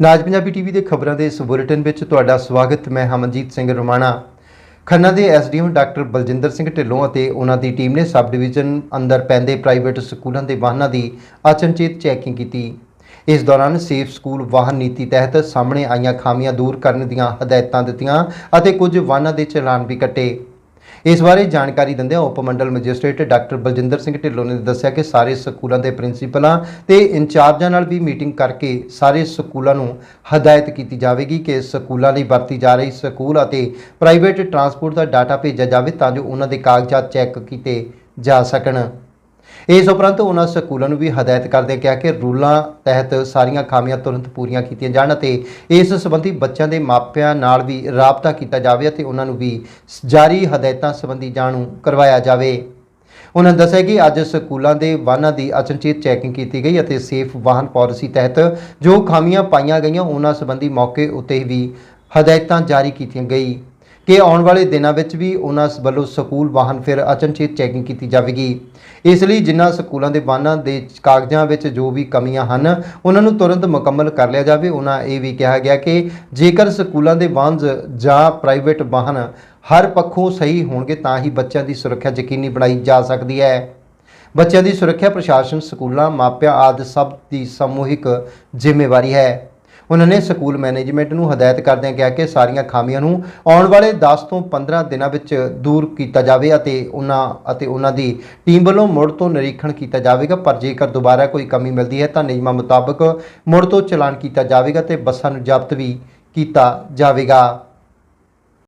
ਨਾਜ Punjabi TV ਦੇ ਖਬਰਾਂ ਦੇ ਇਸ ਬੁਲੇਟਿਨ ਵਿੱਚ ਤੁਹਾਡਾ ਸਵਾਗਤ, ਮੈਂ ਹਮਨਜੀਤ ਸਿੰਘ ਰੋਮਾਣਾ। ਖੰਨਾ ਦੇ ਐਸਡੀਐਮ ਡਾਕਟਰ ਬਲਜਿੰਦਰ ਸਿੰਘ ਢਿੱਲੋਂ ਅਤੇ ਉਹਨਾਂ ਦੀ ਟੀਮ ਨੇ ਸਬ ਡਿਵੀਜ਼ਨ ਅੰਦਰ ਪੈਂਦੇ ਪ੍ਰਾਈਵੇਟ ਸਕੂਲਾਂ ਦੇ ਵਾਹਨਾਂ ਦੀ ਅਚਨਚੇਤ ਚੈਕਿੰਗ ਕੀਤੀ। ਇਸ ਦੌਰਾਨ ਸੇਫ ਸਕੂਲ ਵਾਹਨ ਨੀਤੀ ਤਹਿਤ ਸਾਹਮਣੇ ਆਈਆਂ ਖਾਮੀਆਂ ਦੂਰ ਕਰਨ ਦੀਆਂ ਹਦਾਇਤਾਂ ਦਿੱਤੀਆਂ ਅਤੇ ਕੁਝ ਵਾਹਨਾਂ ਦੇ ਚਲਾਨ ਵੀ ਕੱਟੇ। ਇਸ ਬਾਰੇ ਜਾਣਕਾਰੀ ਦਿੰਦਿਆਂ ਉਪ ਮੰਡਲ ਮੈਜਿਸਟ੍ਰੇਟ ਡਾਕਟਰ ਬਲਜਿੰਦਰ ਸਿੰਘ ਢਿੱਲੋਂ ਨੇ ਦੱਸਿਆ ਕਿ ਸਾਰੇ ਸਕੂਲਾਂ ਦੇ ਪ੍ਰਿੰਸੀਪਲਾਂ ਤੇ ਇੰਚਾਰਜਾਂ ਨਾਲ ਵੀ ਮੀਟਿੰਗ ਕਰਕੇ ਸਾਰੇ ਸਕੂਲਾਂ ਨੂੰ ਹਦਾਇਤ ਕੀਤੀ ਜਾਵੇਗੀ ਕਿ ਸਕੂਲਾਂ ਲਈ ਵਰਤੀ ਜਾ ਰਹੀ ਸਕੂਲ ਅਤੇ ਪ੍ਰਾਈਵੇਟ ਟਰਾਂਸਪੋਰਟ ਦਾ ਡਾਟਾ ਭੇਜਿਆ ਜਾਵੇ ਤਾਂ ਜੋ ਉਹਨਾਂ ਦੇ ਕਾਗਜ਼ਾਤ ਚੈੱਕ ਕੀਤੇ ਜਾ ਸਕਣ। ਇਸ ਉਪਰੰਤ ਉਹਨਾਂ ਸਕੂਲਾਂ ਨੂੰ ਵੀ ਹਦਾਇਤ ਕਰਦੇ ਕਿਹਾ ਕਿ ਰੂਲਾਂ ਤਹਿਤ ਸਾਰੀਆਂ ਖਾਮੀਆਂ ਤੁਰੰਤ ਪੂਰੀਆਂ ਕੀਤੀਆਂ ਜਾਣ ਅਤੇ ਇਸ ਸੰਬੰਧੀ ਬੱਚਿਆਂ ਦੇ ਮਾਪਿਆਂ ਨਾਲ ਵੀ ਰਾਬਤਾ ਕੀਤਾ ਜਾਵੇ ਅਤੇ ਉਹਨਾਂ ਨੂੰ ਵੀ ਜਾਰੀ ਹਦਾਇਤਾਂ ਸੰਬੰਧੀ ਜਾਣੂ ਕਰਵਾਇਆ ਜਾਵੇ। ਉਹਨਾਂ ਦੱਸਿਆ ਕਿ ਅੱਜ ਸਕੂਲਾਂ ਦੇ ਵਾਹਨਾਂ ਦੀ ਅਚਨਚੇਤ ਚੈਕਿੰਗ ਕੀਤੀ ਗਈ ਅਤੇ ਸੇਫ ਵਾਹਨ ਪਾਲਿਸੀ ਤਹਿਤ ਜੋ ਖਾਮੀਆਂ ਪਾਈਆਂ ਗਈਆਂ, ਉਹਨਾਂ ਸੰਬੰਧੀ ਮੌਕੇ ਉੱਤੇ ਵੀ ਹਦਾਇਤਾਂ ਜਾਰੀ ਕੀਤੀਆਂ ਗਈ ਕਿ ਆਉਣ ਵਾਲੇ ਦਿਨਾਂ ਵਿੱਚ ਵੀ ਉਹਨਾਂ ਵੱਲੋਂ ਸਕੂਲ, ਵਾਹਨ ਫਿਰ ਅਚਨਚੇਤ ਚੈਕਿੰਗ ਕੀਤੀ ਜਾਵੇਗੀ। ਇਸ ਲਈ ਜਿਨ੍ਹਾਂ ਸਕੂਲਾਂ ਦੇ ਵਾਹਨਾਂ ਦੇ ਕਾਗਜ਼ਾਂ ਵਿੱਚ ਜੋ ਵੀ ਕਮੀਆਂ ਹਨ, ਉਹਨਾਂ ਨੂੰ ਤੁਰੰਤ ਮੁਕੰਮਲ ਕਰ ਲਿਆ ਜਾਵੇ। ਉਹਨਾਂ ਇਹ ਵੀ ਕਿਹਾ ਗਿਆ ਕਿ ਜੇਕਰ ਸਕੂਲਾਂ ਦੇ ਵਾਹਨ ਜਾਂ ਪ੍ਰਾਈਵੇਟ ਵਾਹਨ ਹਰ ਪੱਖੋਂ ਸਹੀ ਹੋਣਗੇ, ਤਾਂ ਹੀ ਬੱਚਿਆਂ ਦੀ ਸੁਰੱਖਿਆ ਯਕੀਨੀ ਬਣਾਈ ਜਾ ਸਕਦੀ ਹੈ। ਬੱਚਿਆਂ ਦੀ ਸੁਰੱਖਿਆ ਪ੍ਰਸ਼ਾਸਨ, ਸਕੂਲਾਂ, ਮਾਪਿਆਂ ਆਦਿ ਸਭ ਦੀ ਸਮੂਹਿਕ ਜ਼ਿੰਮੇਵਾਰੀ ਹੈ। ਉਹਨਾਂ ਨੇ ਸਕੂਲ ਮੈਨੇਜਮੈਂਟ ਨੂੰ ਹਦਾਇਤ ਕਰਦਿਆਂ ਕਿਹਾ ਕਿ ਸਾਰੀਆਂ ਖਾਮੀਆਂ ਨੂੰ ਆਉਣ ਵਾਲੇ 10 ਤੋਂ 15 ਦਿਨਾਂ ਵਿੱਚ ਦੂਰ ਕੀਤਾ ਜਾਵੇ ਅਤੇ ਉਹਨਾਂ ਅਤੇ ਉਹਨਾਂ ਦੀ ਟੀਮ ਵੱਲੋਂ ਮੁੜ ਤੋਂ ਨਿਰੀਖਣ ਕੀਤਾ ਜਾਵੇਗਾ। ਪਰ ਜੇਕਰ ਦੁਬਾਰਾ ਕੋਈ ਕਮੀ ਮਿਲਦੀ ਹੈ ਤਾਂ ਨਿਯਮਾਂ ਮੁਤਾਬਕ ਮੁੜ ਤੋਂ ਚਲਾਨ ਕੀਤਾ ਜਾਵੇਗਾ ਤੇ ਬੱਸਾਂ ਨੂੰ ਜ਼ਬਤ ਵੀ ਕੀਤਾ ਜਾਵੇਗਾ।